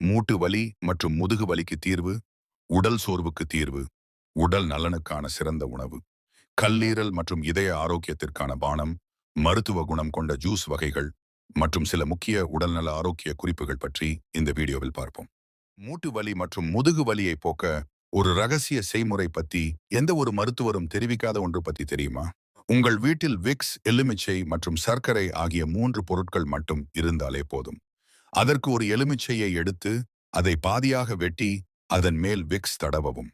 மூட்டு வலி மற்றும் முதுகு வலிக்கு தீர்வு உடல் சோர்வுக்கு தீர்வு உடல் நலனுக்கான சிறந்த உணவு கல்லீரல் மற்றும் இதய ஆரோக்கியத்திற்கான பானம் மருத்துவ குணம் கொண்ட ஜூஸ் வகைகள் மற்றும் சில முக்கிய உடல்நல ஆரோக்கிய குறிப்புகள் பற்றி இந்த வீடியோவில் பார்ப்போம். மூட்டு வலி மற்றும் முதுகு வலியை போக்க ஒரு ரகசிய செய்முறை பத்தி எந்த ஒரு மருத்துவரும் தெரிவிக்காத ஒன்று பத்தி தெரியுமா? உங்கள் வீட்டில் விக்ஸ் எலுமிச்சை மற்றும் சர்க்கரை ஆகிய மூன்று பொருட்கள் மட்டும் இருந்தாலே போதும். அதற்கு ஒரு எலுமிச்சையை எடுத்து அதை பாதியாக வெட்டி அதன் மேல் விக்ஸ் தடவவும்.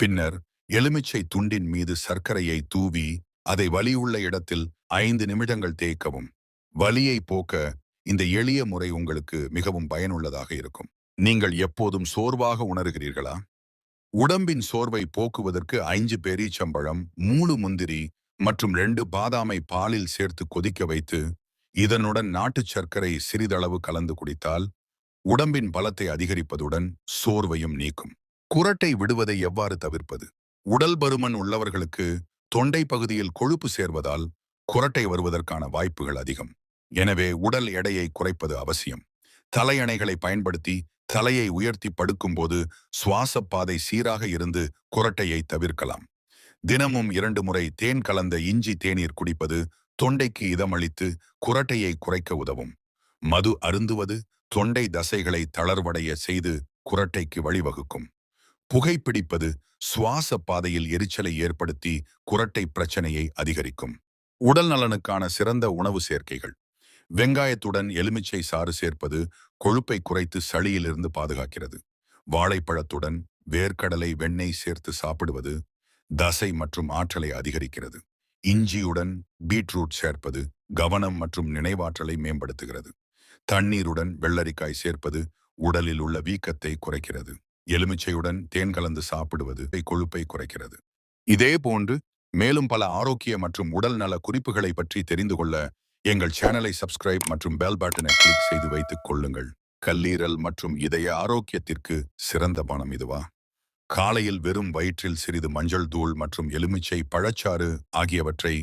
பின்னர் எலுமிச்சை துண்டின் மீது சர்க்கரையை தூவி அதை வலியுள்ள இடத்தில் ஐந்து நிமிடங்கள் தேய்க்கவும். வலியை போக்க இந்த எளிய முறை உங்களுக்கு மிகவும் பயனுள்ளதாக இருக்கும். நீங்கள் எப்போதும் சோர்வாக உணர்கிறீர்களா? உடம்பின் சோர்வை போக்குவதற்கு ஐந்து பேரீச்சம்பழம் மூணு முந்திரி மற்றும் ரெண்டு பாதாமை பாலில் சேர்த்து கொதிக்க வைத்து இதனுடன் நாட்டுச் சர்க்கரை சிறிதளவு கலந்து குடித்தால் உடம்பின் பலத்தை அதிகரிப்பதுடன் சோர்வையும் நீக்கும். குரட்டை விடுவதை எவ்வாறு தவிர்ப்பது? உடல் பருமன் உள்ளவர்களுக்கு தொண்டை பகுதியில் கொழுப்பு சேர்வதால் குரட்டை வருவதற்கான வாய்ப்புகள் அதிகம். எனவே உடல் எடையை குறைப்பது அவசியம். தலையணைகளை பயன்படுத்தி தலையை உயர்த்தி படுக்கும்போது சுவாச பாதை சீராக இருந்து குரட்டையை தவிர்க்கலாம். தினமும் இரண்டு முறை தேன் கலந்த இஞ்சி தேநீர் குடிப்பது தொண்டைக்கு இதமளித்து குரட்டையை குறைக்க உதவும். மது அருந்துவது தொண்டை தசைகளை தளர்வடைய செய்து குரட்டைக்கு வழிவகுக்கும். புகைப்பிடிப்பது சுவாச பாதையில் எரிச்சலை ஏற்படுத்தி குரட்டை பிரச்சனையை அதிகரிக்கும். உடல் நலனுக்கான சிறந்த உணவு சேர்க்கைகள். வெங்காயத்துடன் எலுமிச்சை சாறு சேர்ப்பது கொழுப்பை குறைத்து சளியிலிருந்து பாதுகாக்கிறது. வாழைப்பழத்துடன் வேர்க்கடலை வெண்ணெய் சேர்த்து சாப்பிடுவது தசை மற்றும் ஆற்றலை அதிகரிக்கிறது. இஞ்சியுடன் பீட்ரூட் சேர்ப்பது கவனம் மற்றும் நினைவாற்றலை மேம்படுத்துகிறது. தண்ணீருடன் வெள்ளரிக்காய் சேர்ப்பது உடலில் உள்ள வீக்கத்தை குறைக்கிறது. எலுமிச்சையுடன் தேன் கலந்து சாப்பிடுவது கொழுப்பை குறைக்கிறது. இதே போன்று மேலும் பல ஆரோக்கிய மற்றும் உடல் நல குறிப்புகளை பற்றி தெரிந்து கொள்ள எங்கள் சேனலை சப்ஸ்கிரைப் மற்றும் பெல் பட்டனை கிளிக் செய்து வைத்துக் கொள்ளுங்கள். கல்லீரல் மற்றும் இதய ஆரோக்கியத்திற்கு சிறந்த பணம் இதுவா? காலையில் வெறும் வயிற்றில் சிறிது மஞ்சள் தூள் மற்றும் எலுமிச்சை பழச்சாறு ஆகியவற்றை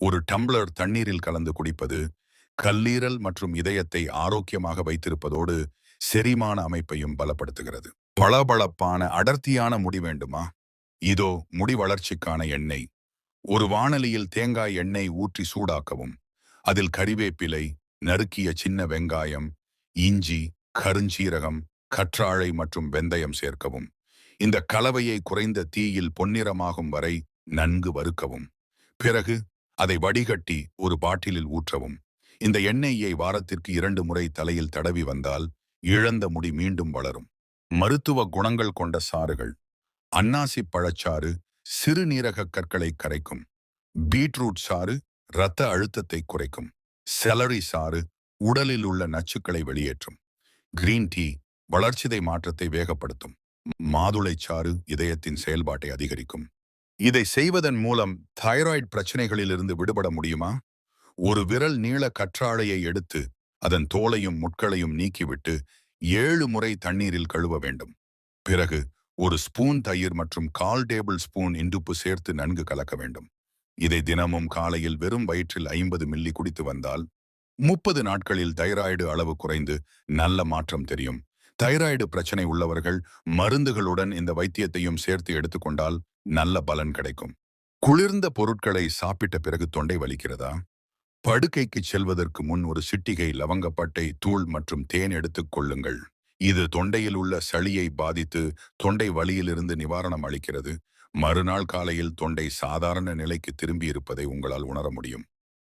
ஒரு டம்ளர் தண்ணீரில் கலந்து குடிப்பது கல்லீரல் மற்றும் இதயத்தை ஆரோக்கியமாக வைத்திருப்பதோடு செரிமான அமைப்பையும் பலப்படுத்துகிறது. பளபளப்பான அடர்த்தியான முடி வேண்டுமா? இதோ முடி வளர்ச்சிக்கான எண்ணெய். ஒரு வானலியில் தேங்காய் எண்ணெய் ஊற்றி சூடாக்கவும். அதில் கறிவேப்பிலை நறுக்கிய சின்ன வெங்காயம் இஞ்சி கருஞ்சீரகம் கற்றாழை மற்றும் வெந்தயம் சேர்க்கவும். இந்த கலவையை குறைந்த தீயில் பொன்னிறமாகும் வரை நன்கு வறுக்கவும். பிறகு அதை வடிகட்டி ஒரு பாட்டிலில் ஊற்றவும். இந்த எண்ணெயை வாரத்திற்கு இரண்டு முறை தலையில் தடவி வந்தால் இழந்த முடி மீண்டும் வளரும். மருத்துவ குணங்கள் கொண்ட சாறுகள். அன்னாசி பழச்சாறு சிறுநீரக கற்களை கரைக்கும். பீட்ரூட் சாறு இரத்த அழுத்தத்தை குறைக்கும். செலரி சாறு உடலில் உள்ள நச்சுக்களை வெளியேற்றும். கிரீன் டீ வளர்ச்சிதை மாற்றத்தை வேகப்படுத்தும். மாதுளை சாறு இதயத்தின் செயல்பாட்டை அதிகரிக்கும். இதை செய்வதன் மூலம் தைராய்டு பிரச்சனைகளிலிருந்து விடுபட முடியுமா? ஒரு விரல் நீள கற்றாழையை எடுத்து அதன் தோலையும் முட்களையும் நீக்கிவிட்டு ஏழு முறை தண்ணீரில் கழுவ வேண்டும். பிறகு ஒரு ஸ்பூன் தயிர் மற்றும் கால் டேபிள் ஸ்பூன் இண்டுப்பு சேர்த்து நன்கு கலக்க வேண்டும். இதை தினமும் காலையில் வெறும் வயிற்றில் ஐம்பது மில்லி குடித்து வந்தால் முப்பது நாட்களில் தைராய்டு அளவு குறைந்து நல்ல மாற்றம் தெரியும். தைராய்டு பிரச்சனை உள்ளவர்கள் மருந்துகளுடன் இந்த வைத்தியத்தையும் சேர்த்து எடுத்துக்கொண்டால் நல்ல பலன் கிடைக்கும். குளிர்ந்த பொருட்களை சாப்பிட்ட பிறகு தொண்டை வலிக்கிறதா? படுக்கைக்கு செல்வதற்கு முன் ஒரு சிட்டிகை லவங்கப்பட்டை தூள் மற்றும் தேன் எடுத்துக் கொள்ளுங்கள். இது தொண்டையில் உள்ள சளியை பாதித்து தொண்டை வலியிலிருந்து நிவாரணம் அளிக்கிறது. மறுநாள் காலையில் தொண்டை சாதாரண நிலைக்கு திரும்பியிருப்பதை உங்களால் உணர முடியும்.